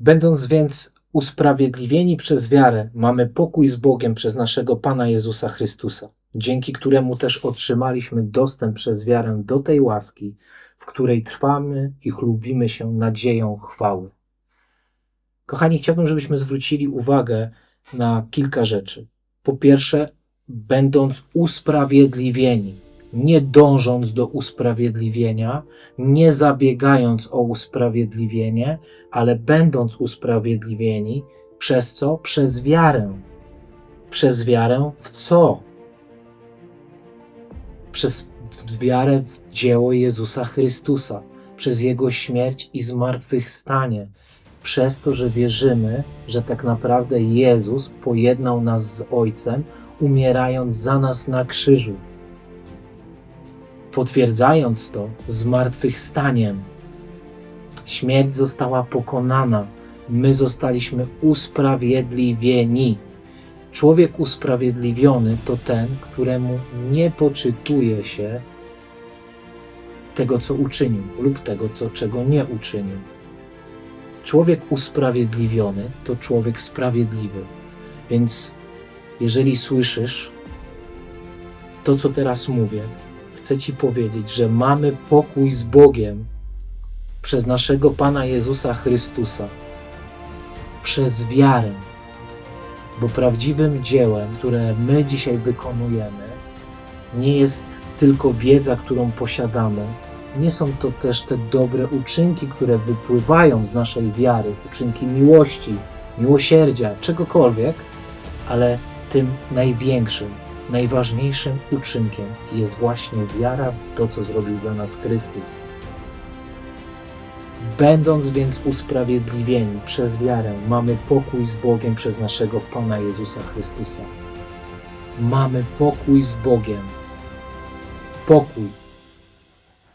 Będąc więc usprawiedliwieni przez wiarę, mamy pokój z Bogiem przez naszego Pana Jezusa Chrystusa, dzięki któremu też otrzymaliśmy dostęp przez wiarę do tej łaski, w której trwamy i chlubimy się nadzieją chwały. Kochani, chciałbym, żebyśmy zwrócili uwagę na kilka rzeczy. Po pierwsze, będąc usprawiedliwieni, nie dążąc do usprawiedliwienia, nie zabiegając o usprawiedliwienie, ale będąc usprawiedliwieni, przez co? Przez wiarę. Przez wiarę w co? Przez wiarę w dzieło Jezusa Chrystusa, przez Jego śmierć i zmartwychwstanie, przez to, że wierzymy, że tak naprawdę Jezus pojednał nas z Ojcem, umierając za nas na krzyżu. Potwierdzając to zmartwychwstaniem, śmierć została pokonana, my zostaliśmy usprawiedliwieni. Człowiek usprawiedliwiony to ten, któremu nie poczytuje się tego, co uczynił, lub tego, co, czego nie uczynił. Człowiek usprawiedliwiony to człowiek sprawiedliwy. Więc jeżeli słyszysz to, co teraz mówię, chcę Ci powiedzieć, że mamy pokój z Bogiem przez naszego Pana Jezusa Chrystusa, przez wiarę. Bo prawdziwym dziełem, które my dzisiaj wykonujemy, nie jest tylko wiedza, którą posiadamy, nie są to też te dobre uczynki, które wypływają z naszej wiary, uczynki miłości, miłosierdzia, czegokolwiek, ale tym największym, najważniejszym uczynkiem jest właśnie wiara w to, co zrobił dla nas Chrystus. Będąc więc usprawiedliwieni przez wiarę, mamy pokój z Bogiem przez naszego Pana Jezusa Chrystusa. Mamy pokój z Bogiem. Pokój